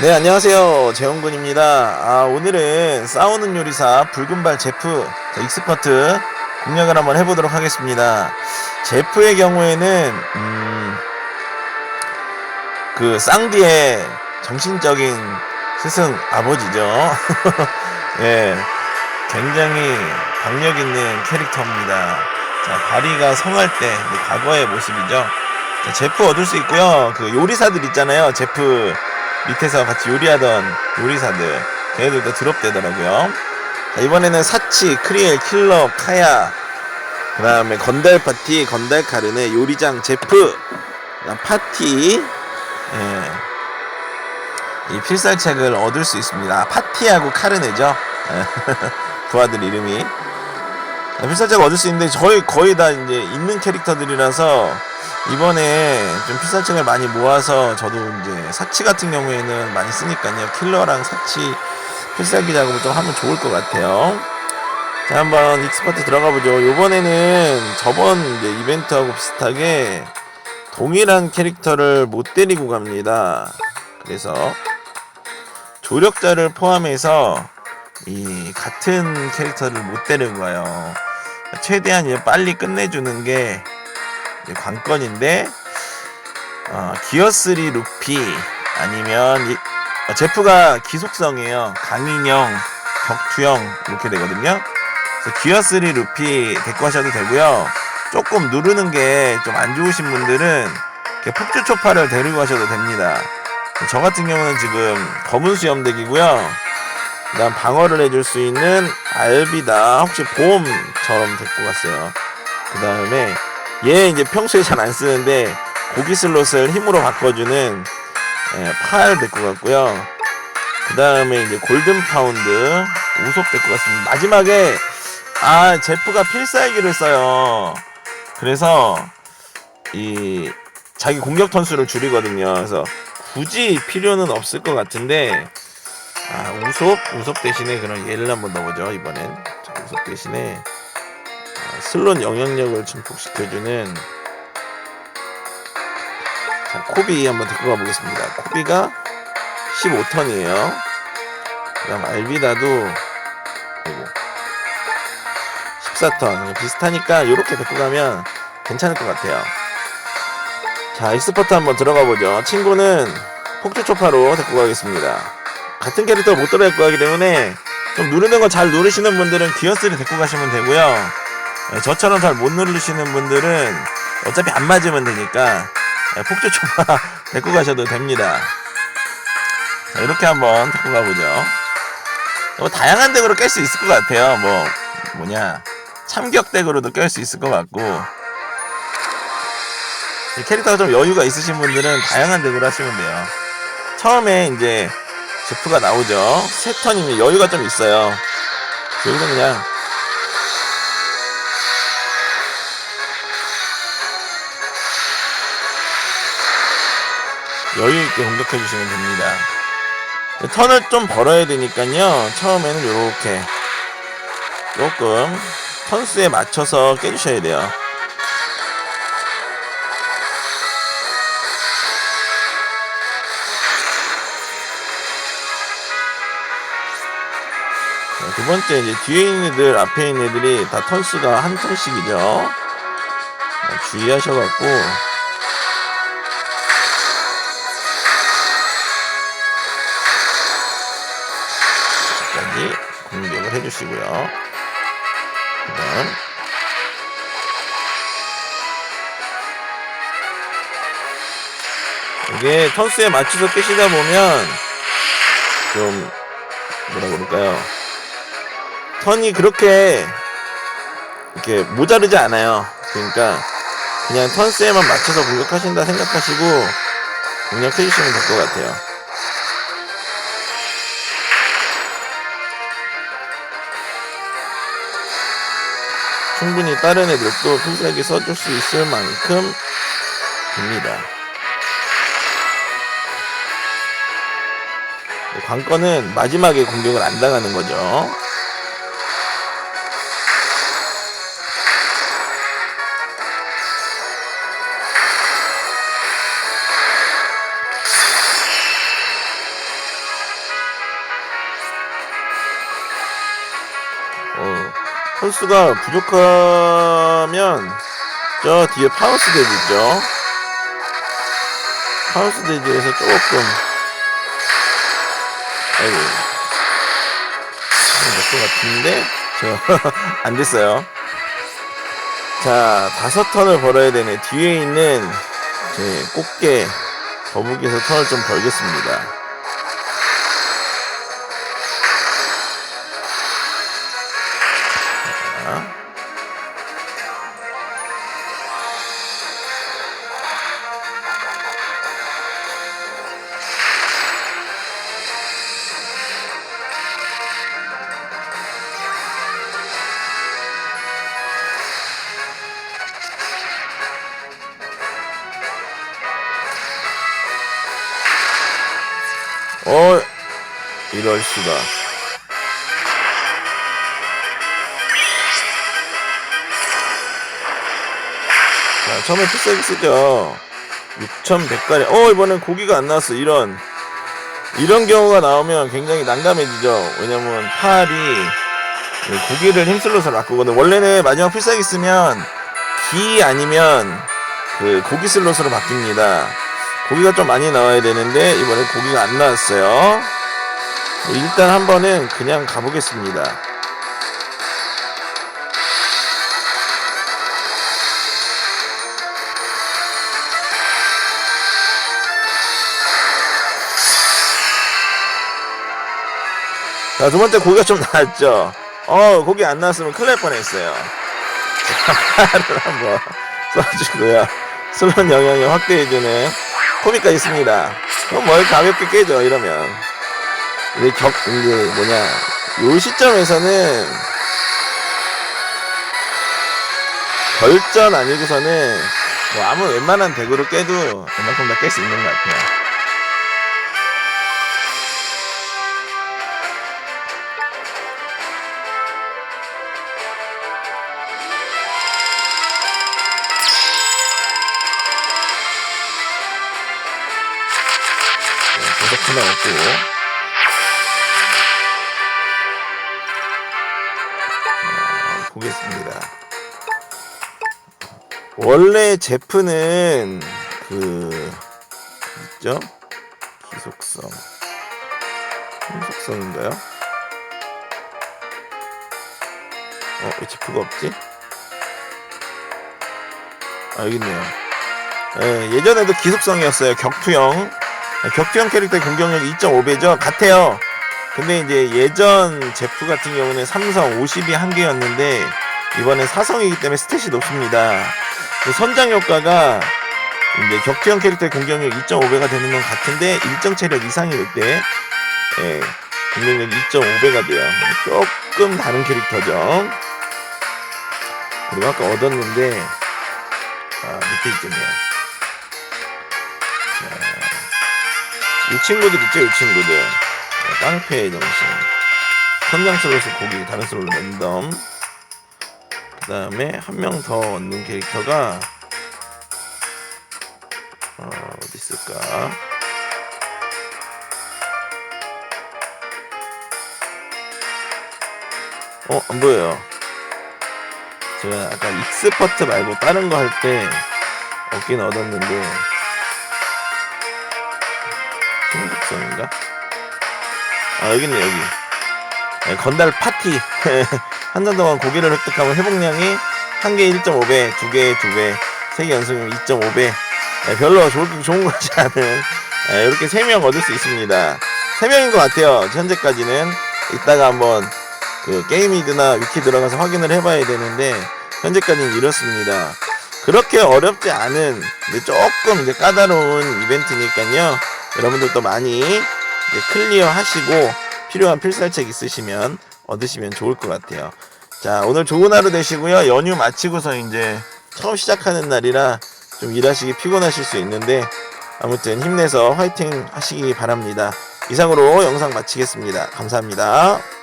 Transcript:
네, 안녕하세요. 재홍군입니다. 아, 오늘은 싸우는 요리사 붉은발 제프 자, 익스퍼트 공략을 한번 해보도록 하겠습니다. 제프의 경우에는, 음, 그 쌍디의 정신적인 스승 아버지죠. 예, 굉장히 박력 있는 캐릭터입니다. 자, 바리가 성할 때 과거의 모습이죠. 자, 제프 얻을 수 있고요. 그 요리사들 있잖아요. 제프 밑에서 같이 요리하던 요리사들 걔네들도 드롭되더라고요. 자, 이번에는 사치, 크리엘, 킬러, 카야 그 다음에 건달 파티, 건달 카르네, 요리장 제프 그다음 파티 예. 이 필살책을 얻을 수 있습니다. 아, 파티하고 카르네죠. 아들 이름이 아, 필살책 얻을 수 있는데 거의 거의 다 이제 있는 캐릭터들이라서 이번에 좀 필살책을 많이 모아서 저도 이제 사치 같은 경우에는 많이 쓰니까요. 킬러랑 사치 필살기 작업을 좀 하면 좋을 것 같아요. 자, 한번 익스퍼트 들어가 보죠. 요번에는 저번 이벤트하고 비슷하게 동일한 캐릭터를 못 데리고 갑니다. 그래서 조력자를 포함해서 이 같은 캐릭터를 못 데리고 가요. 최대한 빨리 끝내주는 게 관건인데 어, 기어3 루피 아니면 이, 어, 제프가 기속성이에요. 강인형, 격투형 이렇게 되거든요. 그래서 기어3 루피 데리고 하셔도 되고요. 조금 누르는 게 좀 안 좋으신 분들은 폭주 초파를 데리고 가셔도 됩니다. 저 같은 경우는 지금 검은 수염덱이고요. 그다음 방어를 해줄 수 있는 알비다 혹시 보험처럼 데리고 갔어요. 그 다음에 얘 이제 평소에 잘 안 쓰는데 고기 슬롯을 힘으로 바꿔주는 예, 팔 데리고 갔고요. 그 다음에 이제 골든 파운드 우속 데리고 갔습니다. 마지막에 아 제프가 필살기를 써요. 그래서 이 자기 공격 턴수를 줄이거든요. 그래서 굳이 필요는 없을 것 같은데 아 우속 우속 대신에 그런 얘를 한번 넣어보죠 이번엔 자, 우속 대신에 아, 슬롯 영향력을 증폭시켜주는 자 코비 한번 데리고 가보겠습니다. 코비가 15턴이에요. 그 다음 알비다도 그리고 14턴. 비슷하니까 이렇게 데리고 가면 괜찮을 것 같아요. 자 익스퍼트 한번 들어가 보죠. 친구는 폭주 초파로 데리고 가겠습니다. 같은 캐릭터 못 들어갈 거기 때문에 좀 누르는 거 잘 누르시는 분들은 기어스를 데리고 가시면 되고요. 예, 저처럼 잘 못 누르시는 분들은 어차피 안 맞으면 되니까 예, 폭주 초파 데리고 가셔도 됩니다. 자, 이렇게 한번 데리고 가보죠. 뭐 다양한 덱으로 깰 수 있을 것 같아요. 뭐 뭐냐 참격 덱으로도 깰 수 있을 것 같고 이 캐릭터가 좀 여유가 있으신 분들은 다양한 덱으로 하시면 돼요. 처음에 이제 제프가 나오죠. 세 턴이면 여유가 좀 있어요. 여기서 그냥 여유 있게 공격해 주시면 됩니다. 턴을 좀 벌어야 되니까요. 처음에는 이렇게 조금 턴수에 맞춰서 깨주셔야 돼요. 자, 두 번째 이제 뒤에 있는 애들 앞에 있는 애들이 다 턴수가 한 턴씩이죠. 자, 주의하셔갖고 해주시고요. 그다음 이게 턴수에 맞춰서 깨시다 보면 좀 뭐라 그럴까요? 턴이 그렇게 이렇게 모자르지 않아요. 그러니까 그냥 턴스에만 맞춰서 공격하신다 생각하시고 공략해 주시면 될 것 같아요. 충분히 다른 애들도 필살기 써줄 수 있을 만큼 됩니다. 관건은 마지막에 공격을 안 당하는 거죠. 선수가 부족하면 저 뒤에 파우스 대지 있죠. 파우스 대지에서 조금 아이고 될것 같은데 저 안 됐어요. 자 다섯 턴을 벌어야 되네. 뒤에 있는 제 꽃게 거북이에서 턴을 좀 벌겠습니다. 어, 이럴 수가. 자, 처음에 필살기 쓰죠. 6,100가량. 어, 이번엔 고기가 안 나왔어. 이런. 이런 경우가 나오면 굉장히 난감해지죠. 왜냐면 팔이 이 고기를 힘슬롯을 바꾸거든. 원래는 마지막 필살기 쓰면 기 아니면 그 고기 슬롯으로 바뀝니다. 고기가 좀 많이 나와야 되는데 이번에 고기가 안 나왔어요. 일단 한 번은 그냥 가보겠습니다. 자, 두 번째 고기가 좀 나왔죠? 어, 고기 안 나왔으면 큰일 날 뻔했어요. 자, 팔을 한번 써주고요. 슬롯 영향을 확대해주는 코미가 있습니다. 그럼 뭘 가볍게 깨죠, 이러면. 근데 격, 이제 뭐냐, 요 시점에서는 결전 아니고서는 뭐 아무 웬만한 덱으로 깨도 웬만큼 다 깰 수 있는 것 같아요. 네, 하나 없고. 자, 보겠습니다. 원래 제프는 그 있죠? 기속성, 힘속성인가요? 어, 왜 제프가 없지? 아, 여기 있네요. 예, 예전에도 기속성이었어요. 격투형. 격투형 캐릭터의 공격력이 2.5배죠. 같아요. 근데 이제 예전 제프 같은 경우는 삼성 50이 한 개였는데 이번엔 사성이기 때문에 스탯이 높습니다. 그 선장 효과가 이제 격투형 캐릭터의 공격력 2.5배가 되는 건 같은데 일정 체력 이상이 될때 예, 공격력 2.5배가 돼요. 조금 다른 캐릭터죠. 그리고 아까 얻었는데 아 밑에 있겠네요. 이 친구들 있죠, 이 친구들. 네, 깡패의 정신. 선장 슬롯을 고기, 다른 슬롯을 랜덤. 그 다음에 한 명 더 얻는 캐릭터가 어, 어디 있을까? 어, 안 보여요. 제가 아까 익스퍼트 말고 다른 거 할 때 얻긴 얻었는데 중국성인가? 아 여기 있네 여기. 네, 건달 파티. 한달 동안 고기를 획득하면 회복량이 한 개 1.5배, 두 개 2배, 세 개 연속이면 2.5배. 네, 별로 좋은, 좋은 것이 않은. 네, 이렇게 세명 얻을 수 있습니다. 세 명인 것 같아요. 현재까지는 이따가 한번 그 게임이드나 위키 들어가서 확인을 해봐야 되는데 현재까지는 이렇습니다. 그렇게 어렵지 않은 조금 이제 까다로운 이벤트니까요 여러분들도 많이 클리어 하시고 필요한 필살책 있으시면 얻으시면 좋을 것 같아요. 자, 오늘 좋은 하루 되시고요. 연휴 마치고서 이제 처음 시작하는 날이라 좀 일하시기 피곤하실 수 있는데 아무튼 힘내서 화이팅 하시기 바랍니다. 이상으로 영상 마치겠습니다. 감사합니다.